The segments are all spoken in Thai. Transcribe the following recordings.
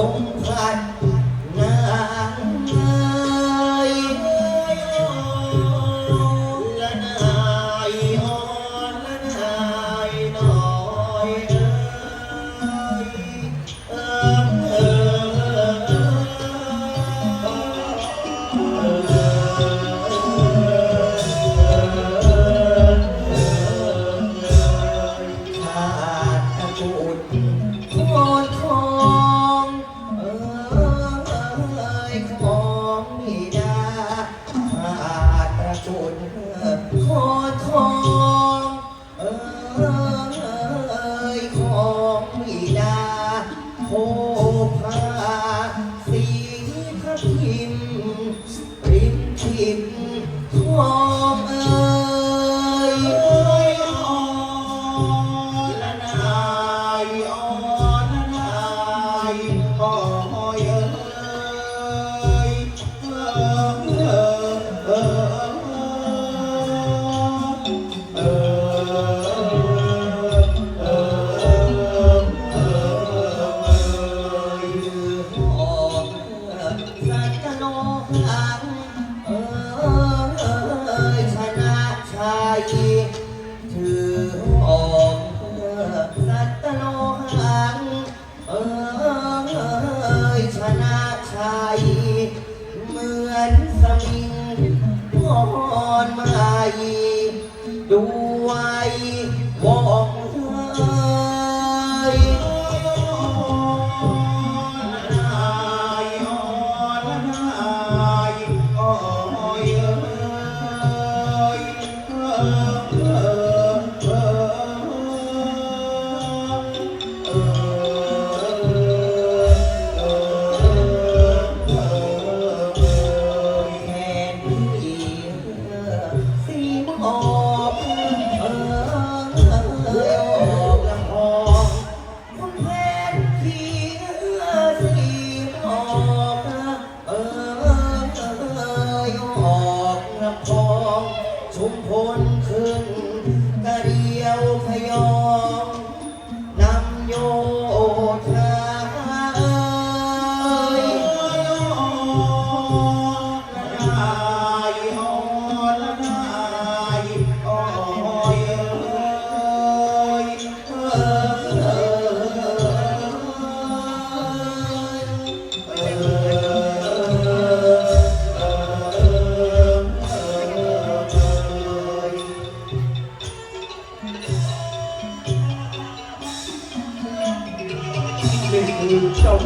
ลงพัดนาง โสัต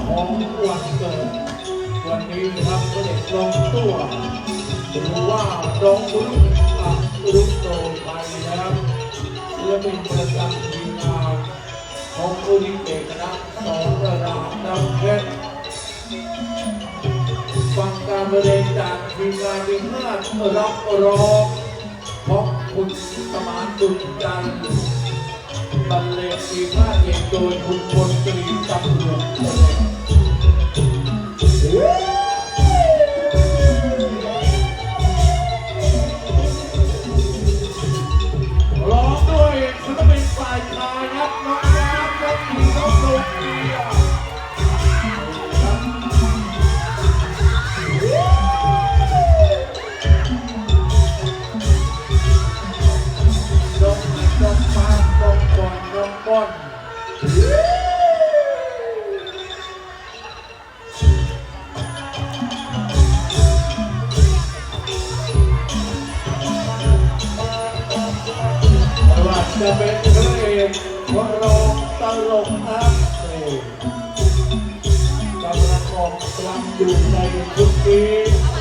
ของวันเกิดวันนี้ทำเด็จลงตัวหรือว่าดองรุกอักรุโตไปแล้วเป็นประจำทีมงานของผู้ลิเกคณะสอนระดาน้ำเพชรฟังการบรรเลงจากทีมงานวิหารรับรองเพราะคุณสมานดุลจันทร์ บันเลงทีมหน้าเอกโดยคุณพลตรีตำรวจ ลน้องบอลไม่ว่าจะเป็นพระเอกพรรองตลกนะนี่กำลังออกกำลังอยู่ในชุดนี้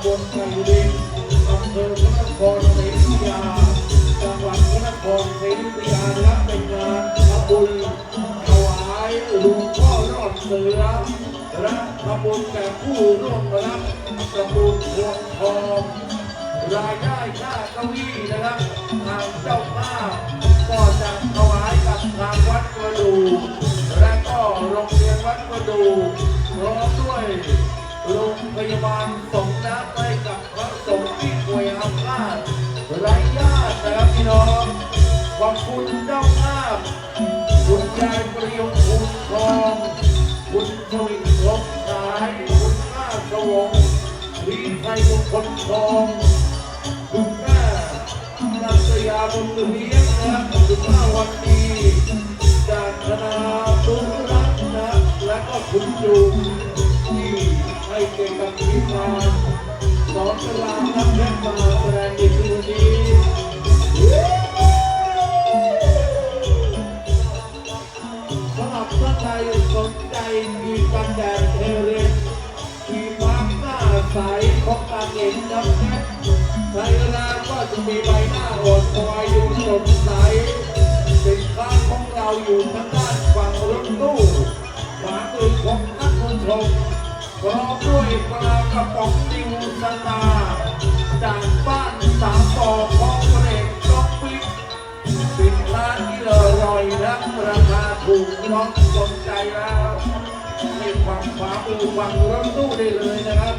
ำบลไผ่ดินอำเภอพระนครศรีอยุธยาจังหวัดพระนครศรีอยุธยานะครับเป็นงานทำบุญถวายหลวงพ่อรอดเสือและทำบุญแก่ผู้ร่วมรับประมูลพวงทองรายได้ค่าเก้าอี้นะครับทางเจ้าภาพก็จะถวายกับทางวัดประดู และก็โรงเรียนวัดประดูพร้อมด้วย โรงพยาบาลส่งน้ำให้กับพระสงฆ์ที่ป่วยอาพาธไร้ญาตินะครับพี่น้องขอบคุณเจ้าภาพคุณยายประยงคุณทองคุณชวินลบสายคุณข้าสวงลีไทยมงคลทองคุณแม่นัสยาบุญเลี้ยงนะครับคุณป้าวันดีจากคณะตุรัตน์นะและก็คุณจู เกียรติกับทีมงาสอนเวลานักแข่มาแสดงในคืนนี้สำหรับท่านใดสนใจมีกันแดดเทเรนมีมาร์กหน้าใสของการเองน้ำแข็งใช้เวลาก็จะมีใบหน้าอ่อนสวายอยู่สดใสสินค้าของเราอยู่ทางด้านฝั่งรถตู้ขวามือของท่านชม พร้อมด้วยปลากระป๋องดิวสตาร์จากบ้านสามปอของพระเอกต้องปิ๊กสินร้านที่อร่อยและราคาถูกน้องสนใจแล้วในความขวามือฝั่งรถตู้ได้เลยนะครับ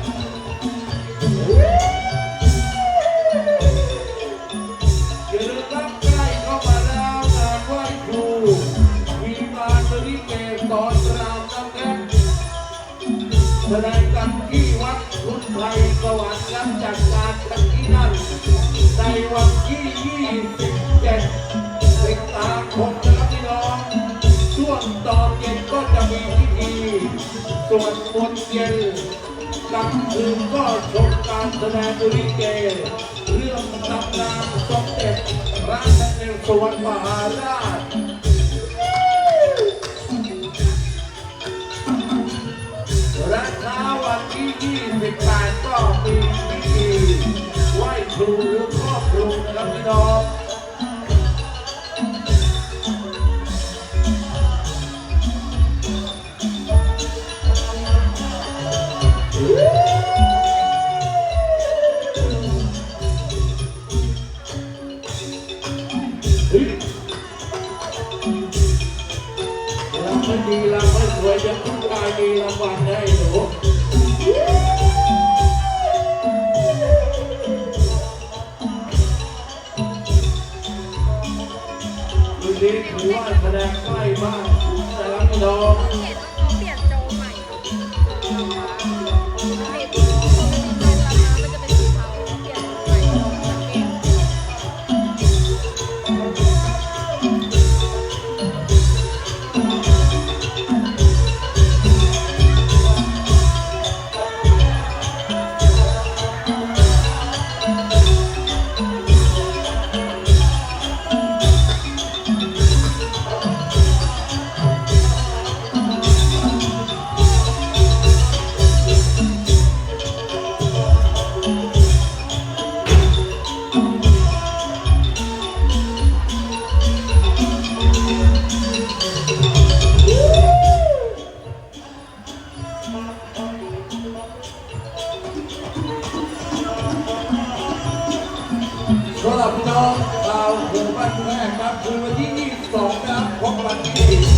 27สิงหาคมนะครับพี่น้องช่วงตอนเย็นก็จะมีพิธีสวดมนต์เย็นกลางคืนก็ชมการแสดงลิเกเรื่องตำนานสมเด็จพระนเรศวรมหาราชและเช้าวันที่28ก็มีพิธีไหว้ครู หรือครอบครูนะครับพี่น้องเฮ้ยเราไม่ดีเราไม่สวยจะทุกรายมีรางวัลให้ วันนี้ถือว่าแสดงใกล้มากแต่ละพี่น้อง พี่น้องเราวหูบ้านแรกครับคือวันที่22นะครับพบกันที่